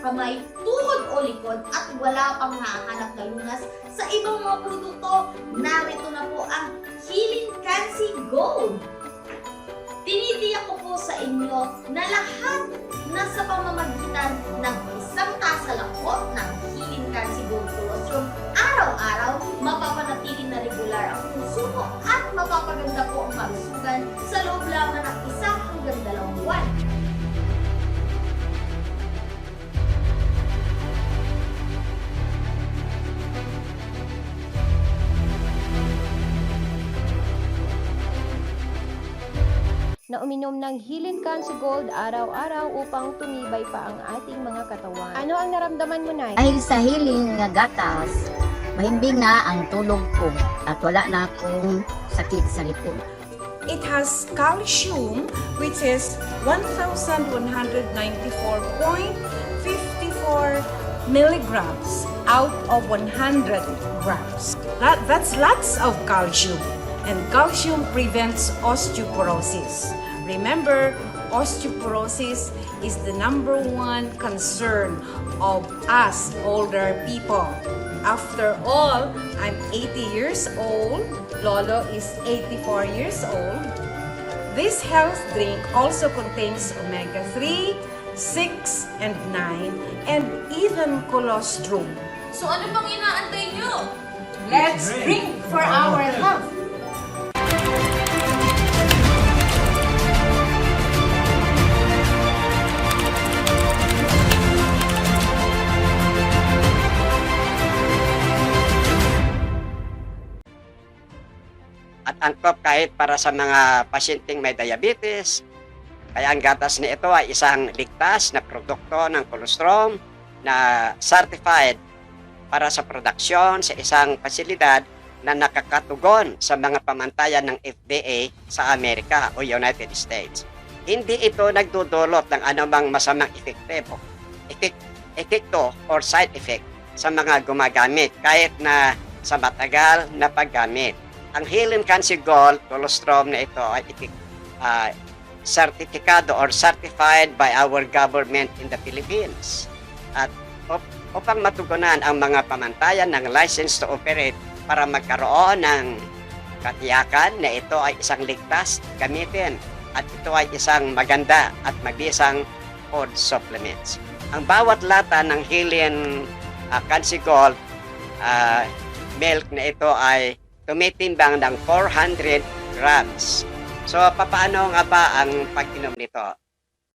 kamay, tuhod o likod at wala pang nahanap na lunas sa ibang mga produkto, narito na po ang Healing Cancy Gold. Tinitiyak ko po sa inyo na lahat nasa pamamagitan ng isang po ng Healing Cancy Gold Colostrum araw-araw, mapapanatili na regular ang konsumo at mapapaganda po ang kalusugan na uminom ng Healing Cancer Gold araw-araw upang tumibay pa ang ating mga katawan. Ano ang naramdaman mo, Nay? Dahil sa hiling nga gatas, mahimbing na ang tulog ko at wala na akong sakit sa likod. It has calcium, which is 1,194.54 milligrams out of 100 grams. That, that's lots of calcium. And calcium prevents osteoporosis. Remember, osteoporosis is the number one concern of us older people. After all, I'm 80 years old. Lolo is 84 years old. This health drink also contains omega-3, 6, and 9, and even colostrum. So ano pang inaantay nyo? Let's drink for our health. At angkop kahit para sa mga pasyenteng may diabetes. Kaya ang gatas na ito ay isang ligtas na produkto ng colostrum na certified para sa produksyon sa isang pasilidad na nakakatugon sa mga pamantayan ng FDA sa Amerika o United States. Hindi ito nagdudulot ng anumang masamang epektibo, epek- epekto or side effect sa mga gumagamit kahit na sa matagal na paggamit ang Healing Cancer Gold colostrum na ito ay iti- ah, sertifikado or certified by our government in the Philippines. At up- upang matugunan ang mga pamantayan ng license to operate para magkaroon ng katiyakan na ito ay isang ligtas gamitin at ito ay isang maganda at mabisang food supplements. Ang bawat lata ng Healing uh, Cancer Gold ah, milk na ito ay tumitimbang ng 400 grams. So, papaano nga ba ang pag-inom nito?